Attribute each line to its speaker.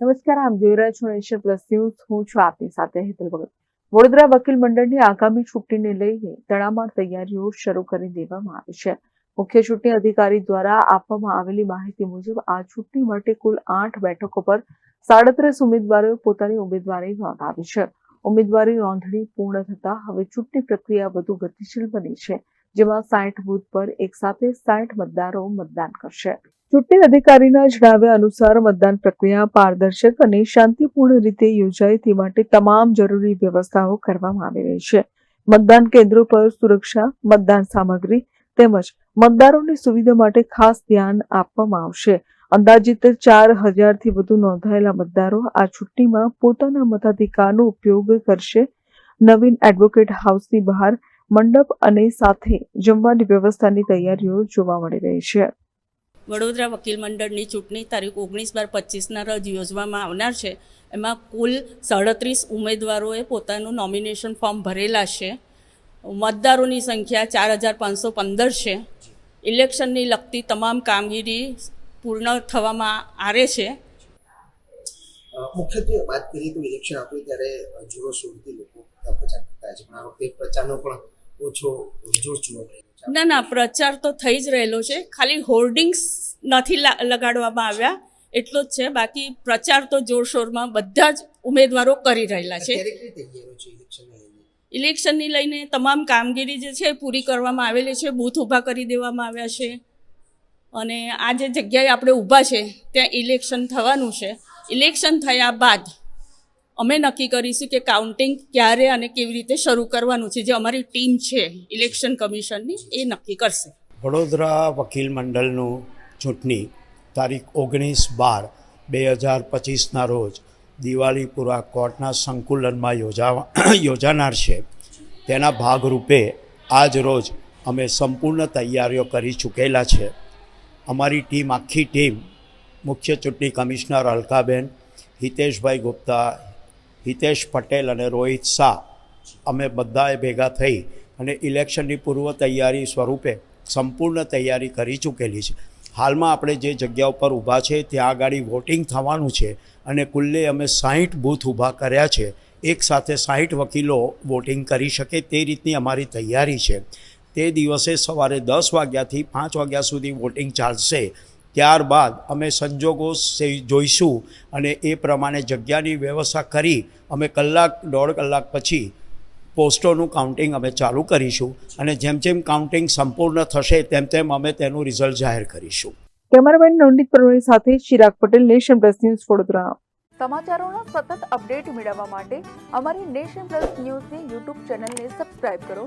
Speaker 1: નમસ્કાર, આમ જોઈ રહ્યા છો નેશન પ્લસ ન્યૂઝ. હું છું આપની સાથે હેતલ ભગત. વડોદરા વકીલ મંડળની આગામી ચૂંટણીને લઈને તડામાર તૈયારીઓ શરૂ કરી દેવામાં આવી છે. મુખ્ય ચૂંટણી અધિકારી દ્વારા આપવામાં આવેલી માહિતી મુજબ, આ ચૂંટણી માટે કુલ આઠ બેઠકો પર સાડત્રીસ ઉમેદવારોએ પોતાની ઉમેદવારી નોંધાવી છે. ઉમેદવારી નોંધણી પૂર્ણ થતા હવે ચૂંટણી પ્રક્રિયા વધુ ગતિશીલ બની છે, જેમાં સાઠ બુથ પર એક સાથે સાઠ મતદારો મતદાન કરશે. ચૂંટણી અધિકારીના જણાવ્યા અનુસાર મતદાન પ્રક્રિયા પારદર્શક અને શાંતિપૂર્ણ રીતે યોજાય તે માટે તમામ જરૂરી વ્યવસ્થાઓ કરવામાં આવી રહી છે. મતદાન કેન્દ્રો પર સુરક્ષા, મતદાન સામગ્રી તેમજ મતદારોની સુવિધા માટે ખાસ ધ્યાન આપવામાં આવશે. અંદાજિત ચાર હજારથી વધુ નોંધાયેલા મતદારો આ ચૂંટણીમાં પોતાના મતાધિકારનો ઉપયોગ કરશે. નવીન એડવોકેટ હાઉસની બહાર, મંડપ અને સાથે જમવાની વ્યવસ્થાની તૈયારીઓ જોવા મળી રહી છે.
Speaker 2: વડોદરા વકીલ મંડળની ચૂંટણી તારીખ ઓગણીસ બાર પચીસના રજ યોજવામાં આવનાર છે. એમાં કુલ સાડત્રીસ ઉમેદવારોએ પોતાનું નોમિનેશન ફોર્મ ભરેલા છે. મતદારોની સંખ્યા ચાર હજાર પાંચસો પંદર છે. ઇલેક્શનની લગતી તમામ કામગીરી પૂર્ણ થવામાં આવે છે.
Speaker 3: મુખ્યત્વે વાત કરીએ તો ઇલેક્શન આપ્યું ત્યારે જોરો શોરથી લોકો પ્રચાર કરતા છે. પણ આ વખતે પ્રચારનો પણ ઓછો જોર જોવા
Speaker 2: ના ના પ્રચાર તો થઈ જ રહેલો છે. ખાલી હોર્ડિંગ્સ નથી લગાડવામાં આવ્યા. એટલો જ છે. બાકી પ્રચાર તો જોરશોરમાં બધા જ ઉમેદવારો કરી રહેલા છે.
Speaker 3: ઇલેક્શનને લઈને?
Speaker 2: ઇલેક્શનની લઈને તમામ કામગીરી જે છે એ પૂરી કરવામાં આવેલી છે. બૂથ ઊભા કરી દેવામાં આવ્યા છે. અને આ જે જગ્યાએ આપણે ઊભા છે ત્યાં ઇલેક્શન થવાનું છે. ઇલેક્શન થયા બાદ અમે નક્કી કરીશું કે કાઉન્ટિંગ ક્યારે અને કેવી રીતે શરૂ કરવાનું છે. જે અમારી ટીમ છે ઇલેક્શન કમિશનની, એ નક્કી કરશે.
Speaker 4: વડોદરા વકીલ મંડળનું ચૂંટણી તારીખ ઓગણીસ બાર બે હજાર પચીસના રોજ દિવાળીપુરા કોર્ટના સંકુલનમાં યોજાવા, યોજાનાર છે. તેના ભાગરૂપે આજ રોજ અમે સંપૂર્ણ તૈયારીઓ કરી ચૂકેલા છે. અમારી ટીમ, આખી ટીમ, મુખ્ય ચૂંટણી કમિશનર અલકાબેન, હિતેશભાઈ ગુપ્તા હિતેશ પટેલ અને રોહિત શાહ. અમે બધાએ ભેગા થઈ અને ઇલેક્શનની પૂર્વ તૈયારી સ્વરૂપે સંપૂર્ણ તૈયારી કરી ચૂકેલી છે. હાલમાં આપણે જે જગ્યા ઉપર ઊભા છે, ત્યાં આગળ વોટિંગ થવાનું છે અને કુલ્લે અમે સાહીઠ બૂથ ઊભા કર્યા છે. એક સાથે સાહીઠ વકીલો વોટિંગ કરી શકે તે રીતની અમારી તૈયારી છે. તે દિવસે સવારે દસ વાગ્યાથી પાંચ વાગ્યા સુધી વોટિંગ ચાલશે. ત્યારબાદ અમે સંજોગો જોઈશું અને એ પ્રમાણે જગ્યાની વ્યવસ્થા કરી અમે કલાક દોઢ કલાક પછી પોસ્ટોનું કાઉન્ટિંગ અમે ચાલુ કરીશું અને જેમ જેમ કાઉન્ટિંગ સંપૂર્ણ થશે તેમ તેમ અમે તેનું રિઝલ્ટ જાહેર કરીશું.
Speaker 1: કેમેરામેન નવનીત પરમાણી સાથે Chirag Patel nation plus news Vadodara.
Speaker 5: સમાચારોના સતત અપડેટ મેળવવા માટે અમારી નેશન પ્લસ ન્યૂઝની યુટ્યુબ ચેનલને સબસ્ક્રાઇબ કરો.